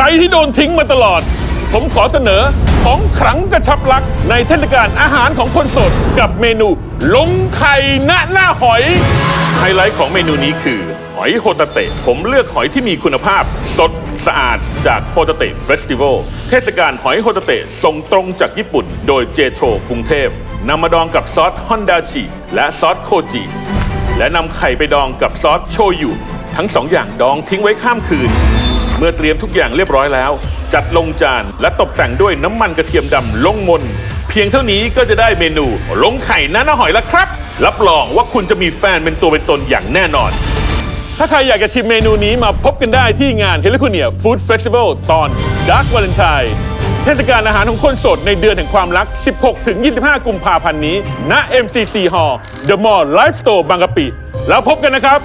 รที่โดนทิ้งมาตลอด ผมขอเสนอของขลังกระชับลักในเทศกาลอาหารของคนโสดกับเมนูลงไข่หน้าหน้าหอย ไฮไลท์ของเมนูนี้คือ หอยโฮตาเตะ ผมเลือกหอยที่มีคุณภาพ สดสะอาดจากโฮตาเตะเฟสติวัลเทศกาลหอยโฮตาเตะส่งตรงจากญี่ปุ่น โดยเจโทรกรุงเทพนำมาดองกับซอสฮอนดาชิและซอสโคจิ และนำไข่ไปดองกับซอสโชยุ ทั้งสองอย่างดองทิ้งไว้ข้ามคืน เมื่อเตรียมทุกอย่างเรียบร้อยแล้ว จัดลงจานและตกแต่งด้วยน้ำมันกระเทียมดำลงมน เพียงเท่านี้ก็จะได้เมนูลงไข่น้าหน้าหอยแล้วครับ รับรองว่าคุณจะมีแฟนเป็นตัวเป็นตนอย่างแน่นอน ถ้าใครอยากจะชิมเมนูนี้มาพบกันได้ที่งานเฮลิคูเนียฟู้ดเฟสติวัลตอน Dark Valentine เทศกาลอาหารของคนสดในเดือนแห่งความรัก 16-25 กุมภาพันธ์นี้ ณ MCC Hall The Mall Life Store บางกะปิ แล้วพบกันนะครับ